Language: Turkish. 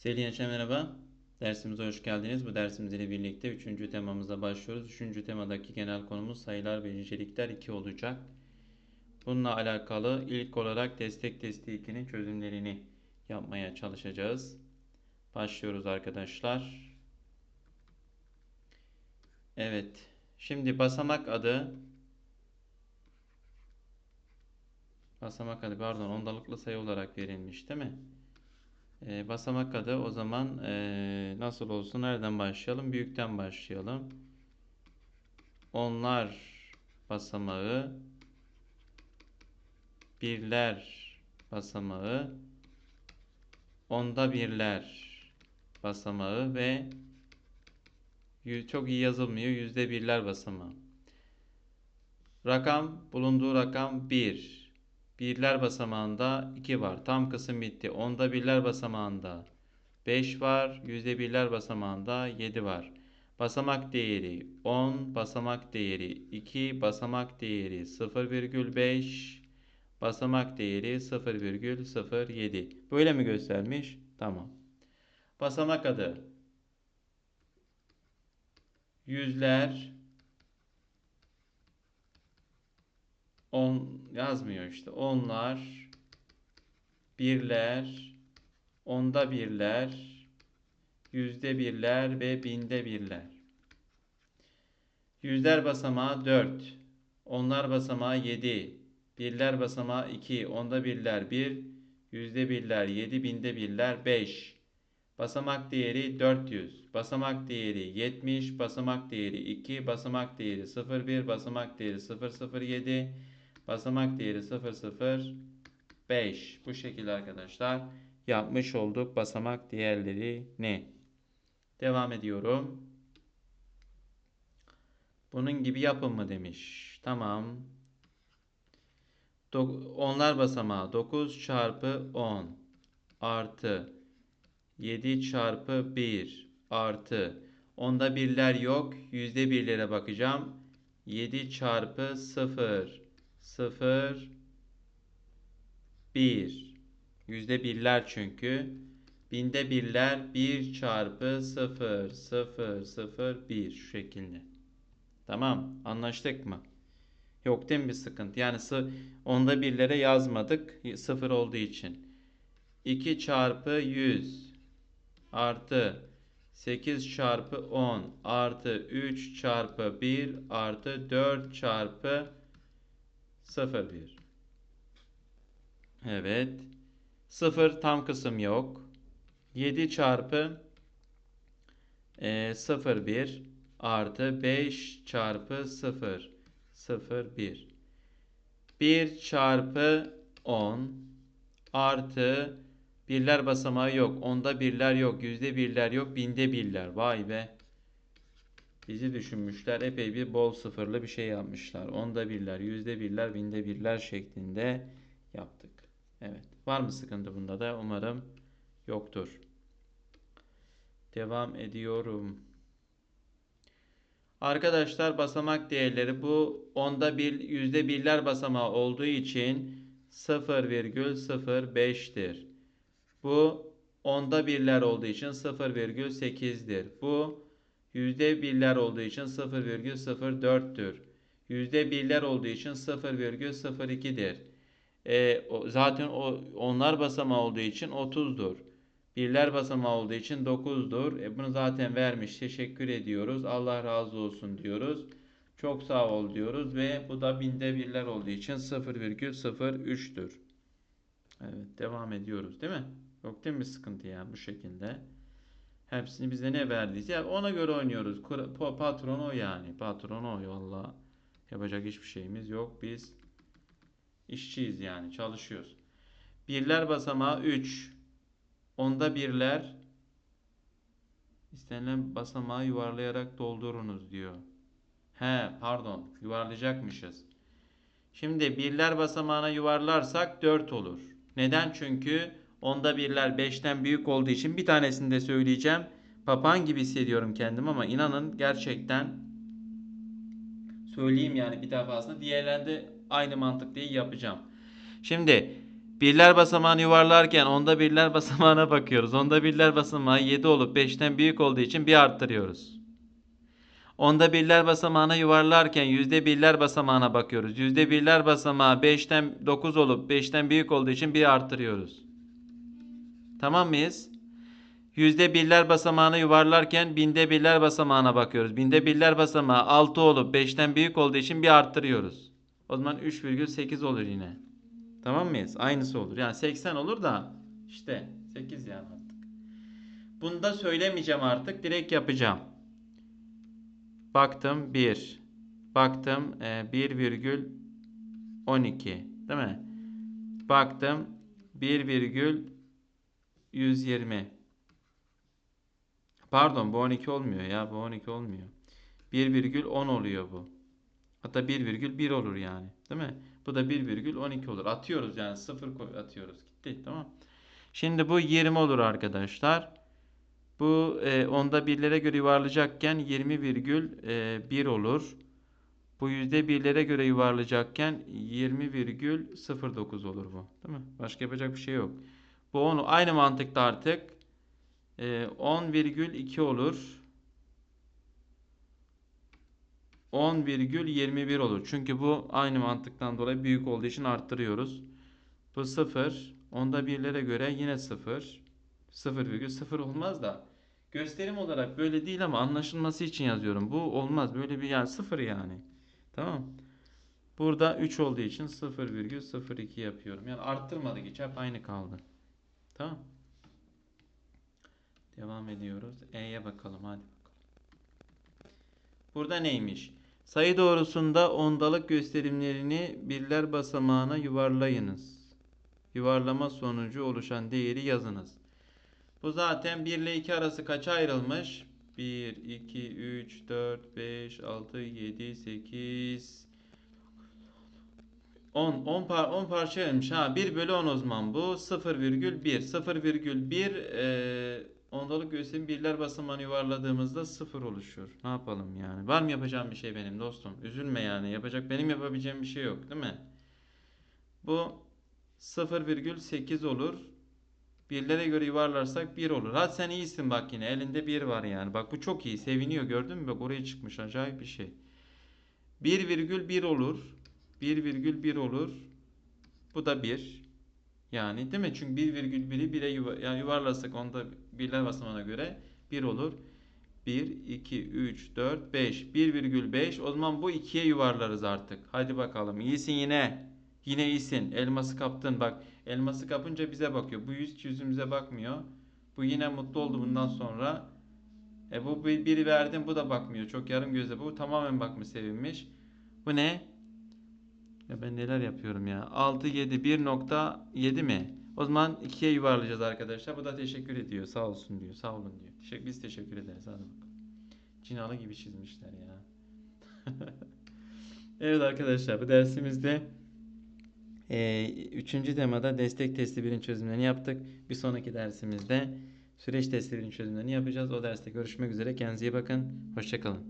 Sevgili gençler merhaba. Dersimize hoş geldiniz. Bu dersimizle ile birlikte 3. temamıza başlıyoruz. 3. temadaki genel konumuz sayılar ve nicelikler 2 olacak. Bununla alakalı ilk olarak destek testi 2'nin çözümlerini yapmaya çalışacağız. Başlıyoruz arkadaşlar. Evet. Şimdi basamak adı basamak adı pardon ondalıklı sayı olarak verilmiş değil mi? Ee, basamak adı o zaman ee, nasıl olsun? Nereden başlayalım? Büyükten başlayalım. Onlar basamağı, birler basamağı, onda birler basamağı ve çok iyi yazılmıyor yüzde birler basamağı. Rakam bulunduğu rakam 1. Birler basamağında 2 var. Tam kısım bitti. Onda birler basamağında 5 var. Yüzde birler basamağında 7 var. Basamak değeri 10, basamak değeri 2, basamak değeri 0,5, basamak değeri 0,07. Böyle mi göstermiş? Tamam. Basamak adı yüzler, On yazmıyor işte. Onlar, birler, onda birler, yüzde birler ve binde birler. Yüzler basamağı 4, onlar basamağı 7, birler basamağı 2, onda birler 1, yüzde birler 7, binde birler 5. Basamak değeri 400, basamak değeri 70, basamak değeri 2, basamak değeri 01, basamak değeri 007, basamak değeri 005. Bu şekilde arkadaşlar yapmış olduk basamak değerleri ne? Devam ediyorum. Bunun gibi yapın mı demiş. Tamam. Onlar basamağı 9 çarpı 10 artı 7 çarpı 1 artı onda birler yok. Yüzde birlere bakacağım. 7 çarpı 0 0 1 Yüzde birler çünkü. Binde birler 1 çarpı 0 0 0 1 şu şekilde. Tamam anlaştık mı? Yok değil mi bir sıkıntı? Yani onda birlere yazmadık 0 olduğu için. 2 çarpı 100 artı 8 çarpı 10 artı 3 çarpı 1 artı 4 çarpı 01. Evet. 0 tam kısım yok. 7 çarpı e, 01 artı 5 çarpı 0 01. 1 çarpı 10 artı birler basamağı yok. Onda birler yok. Yüzde birler yok. Binde birler. Vay be. Bizi düşünmüşler. Epey bir bol sıfırlı bir şey yapmışlar. Onda birler, yüzde birler, binde birler şeklinde yaptık. Evet. Var mı sıkıntı bunda da? Umarım yoktur. Devam ediyorum. Arkadaşlar basamak değerleri bu onda bir yüzde birler basamağı olduğu için 0,05'tir. Bu onda birler olduğu için 0,8'dir. Bu yüzde birler olduğu için 0,04'tür. Yüzde birler olduğu için 0,02'dir. E, o, zaten o onlar basamağı olduğu için 30'dur. Birler basamağı olduğu için 9'dur. E, bunu zaten vermiş. Teşekkür ediyoruz. Allah razı olsun diyoruz. Çok sağ ol diyoruz ve bu da binde birler olduğu için 0,03'tür. Evet devam ediyoruz değil mi? Yok değil mi sıkıntı yani bu şekilde. Hepsini bize ne verdiyse ona göre oynuyoruz. Patron o yani. Patron o valla. Yapacak hiçbir şeyimiz yok. Biz işçiyiz yani çalışıyoruz. Birler basamağı 3. Onda birler istenilen basamağı yuvarlayarak doldurunuz diyor. He pardon yuvarlayacakmışız. Şimdi birler basamağına yuvarlarsak 4 olur. Neden? Çünkü onda birler 5'ten büyük olduğu için bir tanesini de söyleyeceğim. Papağan gibi hissediyorum kendimi ama inanın gerçekten söyleyeyim yani bir defasında. Diğerlerinde aynı mantık değil yapacağım. Şimdi Birler basamağını yuvarlarken onda birler basamağına bakıyoruz. Onda birler basamağı 7 olup 5'ten büyük olduğu için bir arttırıyoruz. Onda birler basamağına yuvarlarken yüzde birler basamağına bakıyoruz. Yüzde birler basamağı 5'ten 9 olup 5'ten büyük olduğu için bir arttırıyoruz. Tamam mıyız? Yüzde birler basamağını yuvarlarken binde birler basamağına bakıyoruz. Binde birler basamağı 6 olup 5'ten büyük olduğu için bir arttırıyoruz. O zaman 3,8 olur yine. Tamam mıyız? Aynısı olur. Yani 80 olur da işte 8 yani artık. Bunu da söylemeyeceğim artık. Direkt yapacağım. Baktım 1. Baktım e, 1,12 değil mi? Baktım 1,120. Pardon bu 12 olmuyor ya. Bu 12 olmuyor. 1,10 oluyor bu. Hatta 1,1 olur yani. Değil mi? Bu da 1,12 olur. Atıyoruz yani 0 koy atıyoruz. Gitti tamam. Şimdi bu 20 olur arkadaşlar. Bu e, onda birlere göre yuvarlayacakken 20,1 olur. Bu yüzde birlere göre yuvarlayacakken 20,09 olur bu. Değil mi? Başka yapacak bir şey yok. Bu onu aynı mantıkta artık e, 10,2 olur. 10,21 olur. Çünkü bu aynı mantıktan dolayı büyük olduğu için arttırıyoruz. Bu 0. Onda birlere göre yine 0. 0,0 olmaz da. Gösterim olarak böyle değil ama anlaşılması için yazıyorum. Bu olmaz. Böyle bir yani 0 yani. Tamam. Burada 3 olduğu için 0,02 yapıyorum. Yani arttırmadık hiç. Hep aynı kaldı. Tamam. Devam ediyoruz. E'ye bakalım hadi. Burada neymiş? Sayı doğrusunda ondalık gösterimlerini birler basamağına yuvarlayınız. Yuvarlama sonucu oluşan değeri yazınız. Bu zaten 1 ile 2 arası kaça ayrılmış? 1, 2, 3, 4, 5, 6, 7, 8, 10, 10, par 10 parça verilmiş. Ha 1 bölü 10 o zaman bu 0,1. 0,1 e, ondalık gösterim birler basamağını yuvarladığımızda 0 oluşuyor. Ne yapalım yani? Var mı yapacağım bir şey benim dostum? Üzülme yani. Yapacak benim yapabileceğim bir şey yok değil mi? Bu 0,8 olur. Birlere göre yuvarlarsak 1 olur. Hadi sen iyisin bak yine. Elinde 1 var yani. Bak bu çok iyi. Seviniyor gördün mü? Bak oraya çıkmış. Acayip bir şey. 1,1 olur. 1,1 olur. Bu da 1. Yani değil mi? Çünkü 1,1'i 1'e yuva, yani yuvarlasak onda birler basamağına göre 1 olur. 1, 2, 3, 4, 5. 1,5. O zaman bu 2'ye yuvarlarız artık. Hadi bakalım. İyisin yine. Yine iyisin. Elması kaptın. Bak elması kapınca bize bakıyor. Bu yüz yüzümüze bakmıyor. Bu yine mutlu oldu bundan sonra. E bu bir- biri verdim bu da bakmıyor. Çok yarım gözle. Bu tamamen bakmış sevinmiş. Bu ne? Ya ben neler yapıyorum ya. 6, 7, 1.7 mi? O zaman 2'ye yuvarlayacağız arkadaşlar. Bu da teşekkür ediyor. Sağ olsun diyor. Sağ olun diyor. Teşekkür, biz teşekkür ederiz. Hadi bakalım. Cinalı gibi çizmişler ya. evet arkadaşlar bu dersimizde e, üçüncü temada destek testi birin çözümlerini yaptık. Bir sonraki dersimizde süreç testi birin çözümlerini yapacağız. O derste görüşmek üzere. Kendinize iyi bakın. Hoşçakalın.